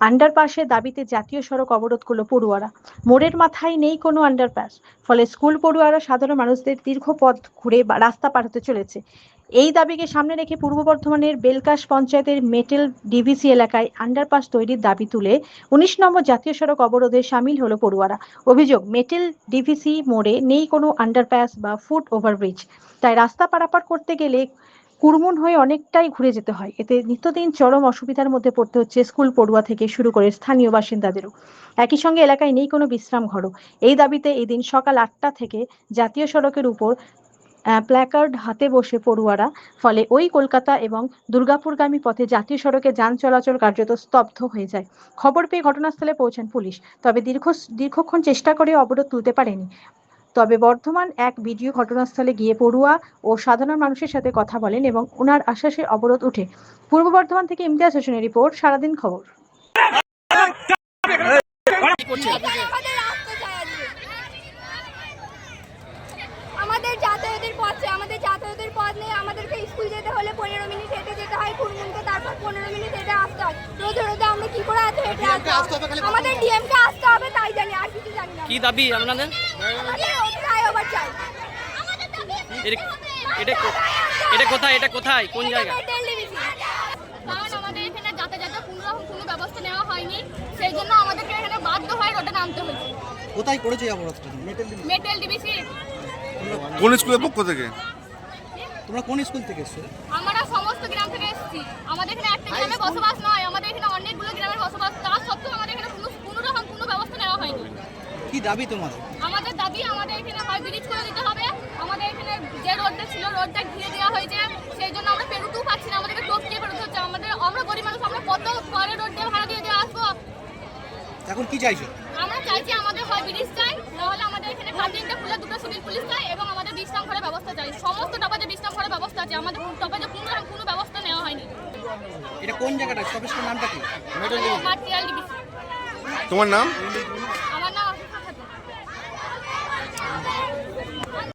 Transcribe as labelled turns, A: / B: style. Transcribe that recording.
A: আন্ডারপাসের দাবিতে জাতীয় সড়ক অবরোধ করল পড়ুয়ারা। মোড়ের মাথায় নেই কোনো আন্ডারপাস, ফলে স্কুল পড়ুয়ারা সাধারণ মানুষদের দীর্ঘ পথ ঘুরে রাস্তা পার হতে চলেছে। এই দাবিকে সামনে রেখে পূর্ব বর্ধমানের বেলকাশ পঞ্চায়েতের মেটেল ডিভিসি এলাকায় আন্ডারপাস তৈরির দাবি তুলে উনিশ নম্বর জাতীয় সড়ক অবরোধে সামিল হলো পড়ুয়ারা। অভিযোগ, মেটেল ডিভিসি মোড়ে নেই কোনো আন্ডারপাস বা ফুট ওভারব্রিজ। তাই রাস্তা পারাপার করতে গেলে কুরমুন হয়ে অনেকটাই ঘুরে যেতে হয়। এতে নিত্যদিন চরম অসুবিধার মধ্যে পড়তে হচ্ছে স্কুল পড়ুয়া থেকে শুরু করে স্থানীয় বাসিন্দাদেরও। একই সঙ্গে এলাকায় নেই কোনো বিশ্রাম ঘরও। এই দাবিতে এদিন সকাল আটটা থেকে জাতীয় সড়কের উপর প্ল্যাকার্ড হাতে বসে পড়ুয়ারা, ফলে ওই কলকাতা এবং দুর্গাপুরগামী পথে জাতীয় সড়কে যান চলাচল কার্যত স্তব্ধ হয়ে যায়। খবর পেয়ে ঘটনাস্থলে পৌঁছান পুলিশ। তবে দীর্ঘ দীর্ঘক্ষণ চেষ্টা করে অবরোধ তুলতে পারেনি। তবে বর্ধমান এক ভিডিও ঘটনাস্থলে গিয়ে পড়ুয়া ও সাধারণ মানুষের সাথে কথা বলেন এবং ওনার আশ্বাসে অবরোধ উঠে পূর্ব বর্ধমান থেকে ইমতিয়াজ হোসেনের রিপোর্ট সারাদিন খবর।
B: আমাদের যাতায়াতের পথ চাই, আমাদের যাতায়াতের পথ নেই। আমাদেরকে স্কুল যেতে হলে পনেরো মিনিট হেঁটে যেতে হয় কুড়মুনকে তারপর পনেরো মিনিট হেঁটে আসতে হয়। রোদে রোদে আমরা কি করে এত হেঁটে আসতে হবে? আমাদের ডিএমকে আসতে হবে
C: কি দাবি আপনাদের? এটা কোথায়? এটা কোথায়? কোন জায়গা?
D: আমাদের এখানে কোনো রকম কোনো ব্যবস্থা নেওয়া হয়নি। সেই জন্য আমাদেরকে এখানে বাধ্য হয়ে রোডে নামতে হয়েছে।
E: কোথায় করেছে এই অবরোধটা? মেটেল
D: মেটেল ডিবিসি
F: কোন স্কুলের পক্ষ থেকে?
E: তোমরা কোন স্কুল থেকে এসছো?
D: আমরা সমস্ত গ্রাম থেকে এসেছি। আমাদের এখানে একটা গ্রামে বসবাস নয়। আমাদের এখানে অনেকগুলো গ্রামের বসবাস তা সত্ত্বেও আমাদের এখানে কোনো কোনো রকম কোনো ব্যবস্থা নেওয়া হয়নি
E: কি দাবি তোমাদের?
D: আমাদের দাবি আমাদের এখানে হয় ব্রিজ করে দিতে হবে। আমাদের এখানে যে রোডটা ছিল রোডটা ঘিরে দেওয়া হয়েছে। সেই জন্য আমরা পেরোতেও পারছি না আমাদেরকে টপকিয়ে পেরোতে হচ্ছে। আমাদের আমরা গরিব মানুষ আমরা কত পরে রোড দিয়ে ভাড়া দিয়ে দিয়ে আসব?
E: এখন কি চাইছো?
D: আমরা চাইছি আমাদের হয় ব্রিজ চাই নাহলে আমাদের এখানে কাটিংটা খুলে দুটো সিভিল পুলিশ চাই এবং আমাদের বিশ্রাম ঘরের ব্যবস্থা চাই। সমস্ত টপাজে বিশ্রাম ঘরের ব্যবস্থা আছে আমাদের টপাজে কোনো রকম কোনো ব্যবস্থা নেওয়া হয়নি।
E: এটা কোন জায়গাটা? স্টপেজটার নামটা কি?
F: তোমার
D: নাম?